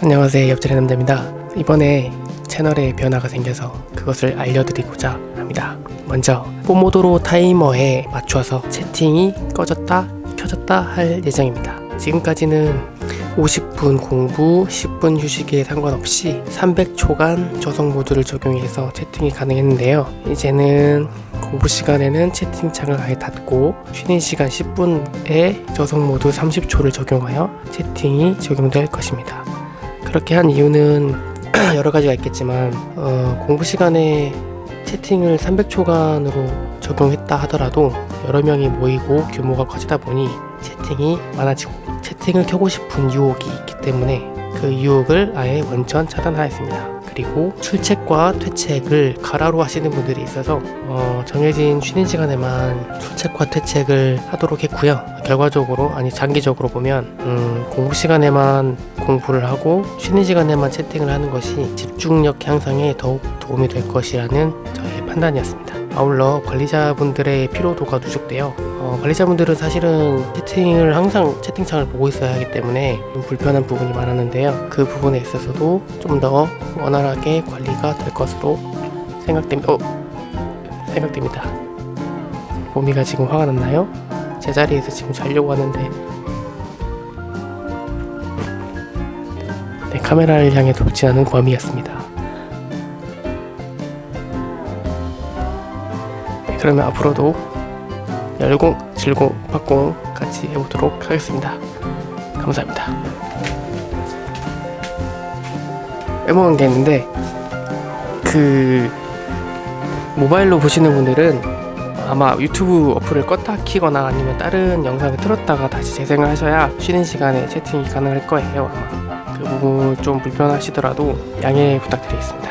안녕하세요. 옆자리 남자입니다. 이번에 채널에 변화가 생겨서 그것을 알려드리고자 합니다. 먼저 포모도로 타이머에 맞춰서 채팅이 꺼졌다 켜졌다 할 예정입니다. 지금까지는 50분 공부, 10분 휴식에 상관없이 300초간 저속 모드를 적용해서 채팅이 가능했는데요. 이제는 공부 시간에는 채팅창을 아예 닫고 쉬는 시간 10분에 저속 모드 30초를 적용하여 채팅이 적용될 것입니다 그렇게 한 이유는 여러 가지가 있겠지만 어, 공부 시간에 채팅을 300초간으로 적용했다 하더라도 여러 명이 모이고 규모가 커지다 보니 채팅이 많아지고 채팅을 켜고 싶은 유혹이 있기 때문에 그 유혹을 아예 원천 차단하였습니다. 그리고 출첵과 퇴첵을 가라로 하시는 분들이 있어서 어, 정해진 쉬는 시간에만 출첵과 퇴첵을 하도록 했고요. 결과적으로 아니 장기적으로 보면 음, 공부 시간에만 공부를 하고 쉬는 시간에만 채팅을 하는 것이 집중력 향상에 더욱 도움이 될 것이라는 저의 판단이었습니다. 아울러 관리자분들의 피로도가 누적되어 어, 관리자분들은 사실은 채팅을 항상 채팅창을 보고 있어야 하기 때문에 좀 불편한 부분이 많았는데요. 그 부분에 있어서도 좀 더 원활하게 관리가 될 것으로 생각됩니다. 어, 생각됩니다. 보미가 지금 화가 났나요? 제자리에서 지금 자려고 하는데 네, 카메라를 향해 돕지 않은 범이었습니다. 네, 그러면 앞으로도 열공, 질공, 박공 같이 해보도록 하겠습니다. 감사합니다. 빼먹은 게 있는데 그 모바일로 보시는 분들은 아마 유튜브 어플을 껐다 키거나 아니면 다른 영상을 틀었다가 다시 재생을 하셔야 쉬는 시간에 채팅이 가능할 거예요. 아마. 그 부분 좀 불편하시더라도 양해 부탁드리겠습니다.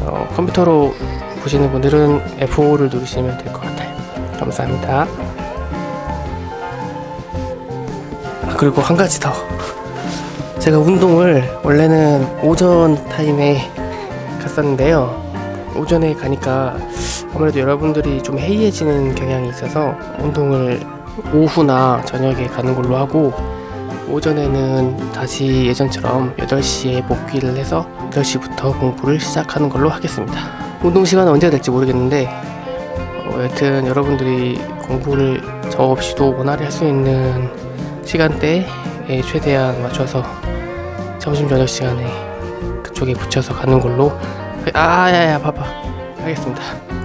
어, 컴퓨터로 보시는 분들은 F5를 누르시면 될 것 같아요. 감사합니다. 아, 그리고 한 가지 더. 제가 운동을 원래는 오전 타임에 갔었는데요. 오전에 가니까 아무래도 여러분들이 좀 해이해지는 경향이 있어서 운동을 오후나 저녁에 가는 걸로 하고 오전에는 다시 예전처럼 8시에 복귀를 해서 8시부터 공부를 시작하는 걸로 하겠습니다. 운동 시간은 언제 될지 모르겠는데 어, 여튼 여러분들이 공부를 저 없이도 원활히 할 수 있는 시간대에 최대한 맞춰서 점심 저녁 시간에 그쪽에 붙여서 가는 걸로 아 야야 봐봐 하겠습니다.